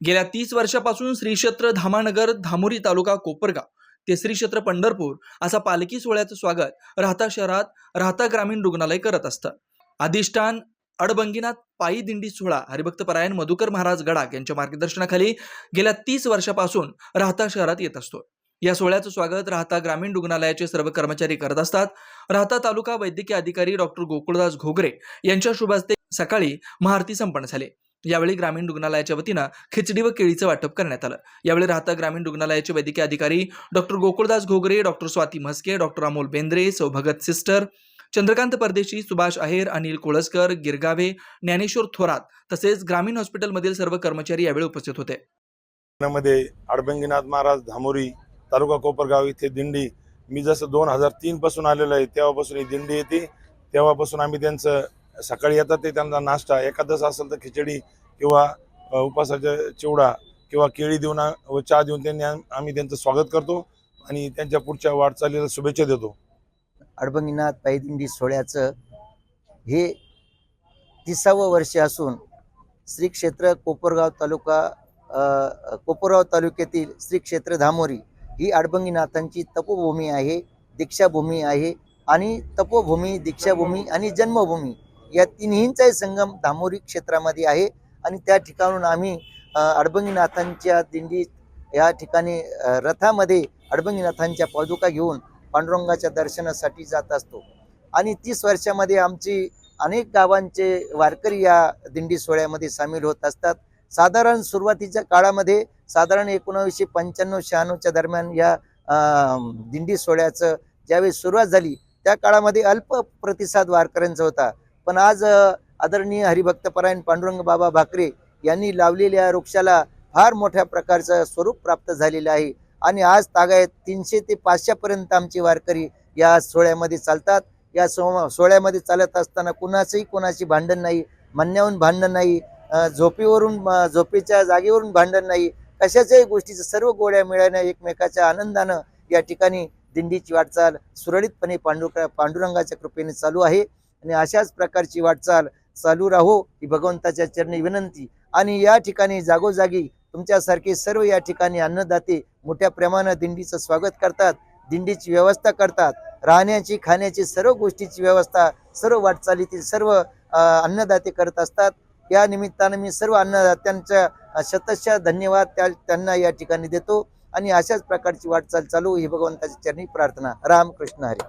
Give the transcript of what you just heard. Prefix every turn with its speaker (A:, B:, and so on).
A: गेल्या तीस वर्षापासून श्रीक्षेत्र धामानगर धामोरी तालुका कोपरगाव ते श्रीक्षेत्र पंढरपूर असा पालखी सोहळ्याचं स्वागत राहता शहरात राहता ग्रामीण रुग्णालय करत असतं. अधिष्ठान अडबंगीनाथ पायी दिंडी सोहळा हरिभक्त परायण मधुकर महाराज गडाख यांच्या मार्गदर्शनाखाली गेल्या तीस वर्षापासून राहता शहरात येत असतो. या सोहळ्याचं स्वागत राहता ग्रामीण रुग्णालयाचे सर्व कर्मचारी करत असतात. राहता तालुका वैद्यकीय अधिकारी डॉक्टर गोकुळदास घोगरे यांच्या शुभ हस्ते सकाळी महाआरती संपन्न झाली. यावेळी ग्रामीण रुग्णालयाच्या वतीनं खिचडी व केळीचं वाटप करण्यात आलं. यावेळी राहता ग्रामीण रुग्णालयाचे वैद्यकीय अधिकारी doctor Gokuldas Ghogare doctor Swati Mhaske doctor Amol Bendre सौभगत sister Chandrakant Pardeshi Subhash आहेर अनिल कोळसकर गिरगावे ज्ञानेश्वर थोरात तसेच ग्रामीण हॉस्पिटलमधील सर्व कर्मचारी यावेळी उपस्थित होते.
B: मध्ये अडबंगीनाथ महाराज धामोरी तालुका कोपरगाव इथे दिंडी. मी जसं दोन हजार तीन पासून आलेलो आहे तेव्हापासून ही दिंडी येते. तेव्हापासून आम्ही त्यांचं सकाळी येतात ते त्यांचा नाश्ता. एखादंच असेल तर खिचडी किंवा उपासाचा चिवडा किंवा केळी देऊन व चहा देऊन त्यांनी आम्ही त्यांचं स्वागत करतो आणि त्यांच्या पुढच्या वाटचालीला शुभेच्छा देतो.
C: अडबंगीनाथ पायदिंडी सोहळ्याचं हे तिसावं वर्ष असून श्री क्षेत्र कोपरगाव तालुका कोपरगाव तालुक्यातील श्री क्षेत्र धामोरी ही अडबंगीनाथांची तपोभूमी आहे दीक्षाभूमी आहे आणि तपोभूमी दीक्षाभूमी आणि जन्मभूमी या तिन्हींचाही संगम धामोरी क्षेत्रामध्ये आहे. आणि त्या ठिकाणून आम्ही अडबंगीनाथांच्या दिंडीत या ठिकाणी रथामध्ये अडबंगीनाथांच्या पादुका घेऊन पांडुरंगाच्या दर्शनासाठी जात असतो. आणि तीस वर्षामध्ये आमची अनेक गावांचे वारकरी या दिंडी सोहळ्यामध्ये सामील होत असतात. साधारण सुरुवातीच्या काळामध्ये साधारण एकोणावीसशे पंच्याण्णव शहाण्णवच्या दरम्यान या दिंडी सोहळ्याचं ज्यावेळी सुरुवात झाली त्या काळामध्ये अल्प प्रतिसाद वारकऱ्यांचा होता. पण आज आदरणीय हरिभक्तपरायण पांडुरंग बाबा भाकरे यांनी लावलेल्या वृक्षाला फार मोठ्या प्रकारचं स्वरूप प्राप्त झालेलं आहे. आणि आज तागायत तीनशे ते पाचशेपर्यंत आमचे वारकरी या सोहळ्यामध्ये चालतात. या सो सोहळ्यामध्ये चालत असताना कुणाचंही कोणाची भांडण नाही म्हणण्याहून भांडण नाही झोपेवरून झोपेच्या जागेवरून भांडण नाही कशाच्याही गोष्टीचं सर्व गोळ्या मिळाल्या एकमेकाच्या आनंदानं या ठिकाणी दिंडीची वाटचाल सुरळीतपणे पांडुर पांडुरंगाच्या कृपेने चालू आहे. आणि अशाच प्रकारची वाटचाल चालू राहो ही भगवंताच्या चरणी विनंती. आणि या ठिकाणी जागोजागी तुमच्यासारखे सर्व या ठिकाणी अन्नदाते मोठ्या प्रमाणात दिंडीचं स्वागत करतात दिंडीची व्यवस्था करतात राहण्याची खाण्याची सर्व गोष्टीची व्यवस्था सर्व वाटचालीतील सर्व अन्नदाते करत असतात. या निमित्तानं मी सर्व अन्नदात्यांच्या शतशः धन्यवाद त्या त्यांना या ठिकाणी देतो. आणि अशाच प्रकारची वाटचाल चालू ही भगवंताच्या चरणी प्रार्थना. रामकृष्ण हरी.